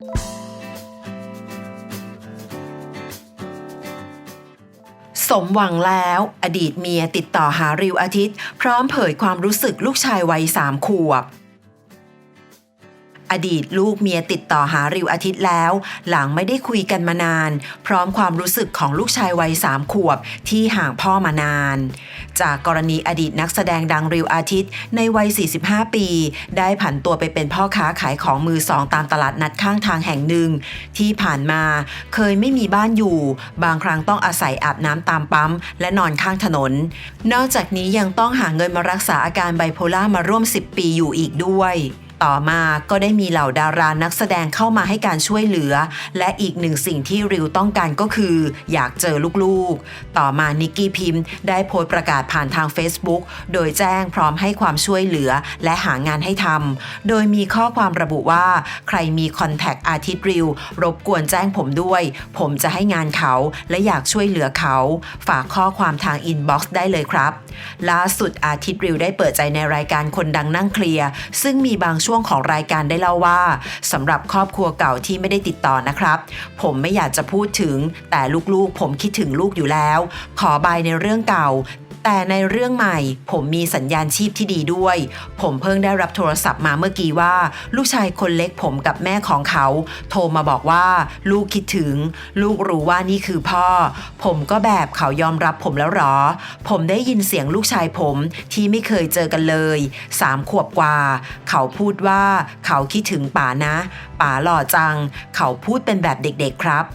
สมหวังแล้วอดีตเมียติดต่อหาริวอาทิตย์ พร้อมเผยความรู้สึกลูกชายวัยสามขวบ อดีตลูกเมียติดต่อหาริวอาทิตย์แล้ว หลังไม่ได้คุยกันมานาน พร้อมความรู้สึกของลูกชายวัยสามขวบที่ห่างพ่อมานาน จากกรณีอดีตนักแสดงดังริวอาทิตย์ ในวัย 45 ปี ได้ผันตัวไปเป็นพ่อค้าขายของมือสองตามตลาดนัดข้างทางแห่งหนึ่ง ที่ผ่านมาเคยไม่มีบ้านอยู่ บางครั้งต้องอาศัยอาบน้ำตามปั๊ม และนอนข้างถนน นอกจากนี้ยังต้องหาเงินมารักษาอาการไบโพล่ามาร่วม 10 ปีอยู่อีกด้วย ต่อมาก็ได้มีเหล่าดารานักแสดงเข้ามาให้การช่วยเหลือ และอีกหนึ่งสิ่งที่ริวต้องการก็คือ อยากเจอลูกๆ ต่อมานิกกี้พิมพ์ ได้โพสต์ประกาศผ่านทาง Facebook โดยแจ้งพร้อมให้ความช่วยเหลือและหางานให้ทำโดยมีข้อความระบุว่า ใครมีคอนแทคอาทิตย์ริว รบกวนแจ้งผมด้วย ผมจะให้งานเขาและอยากช่วยเหลือเขา ฝากข้อความทางอินบ็อกซ์ได้เลยครับ ล่าสุดอาทิตย์ริวได้เปิดใจในรายการคนดังนั่งเคลียร์ซึ่งมีบางช่ววงของรายการได้เล่าว่าสำหรับครอบครัวเก่าที่ไม่ได้ติดต่อนะครับ ผมไม่อยากจะพูดถึงแต่ลูกๆ ผมคิดถึงลูกอยู่แล้ว ขอบายในเรื่องเก่า แต่ในเรื่องใหม่ ผมมีสัญญาณชีพที่ดีด้วย ผมเพิ่งได้รับโทรศัพท์มาเมื่อกี้ว่า ลูกชายคนเล็กผมกับแม่ของเขา โทรมาบอกว่า ลูกคิดถึง ลูกรู้ว่านี่คือพ่อ ผมก็แบบเขายอมรับผมแล้วหรอ ผมได้ยินเสียงลูกชายผมที่ไม่เคยเจอกันเลยสามขวบกว่า เขาพูดว่าเขาคิดถึงป๋านะป๋าหล่อจัง เขาพูดเป็นแบบเด็กๆครับ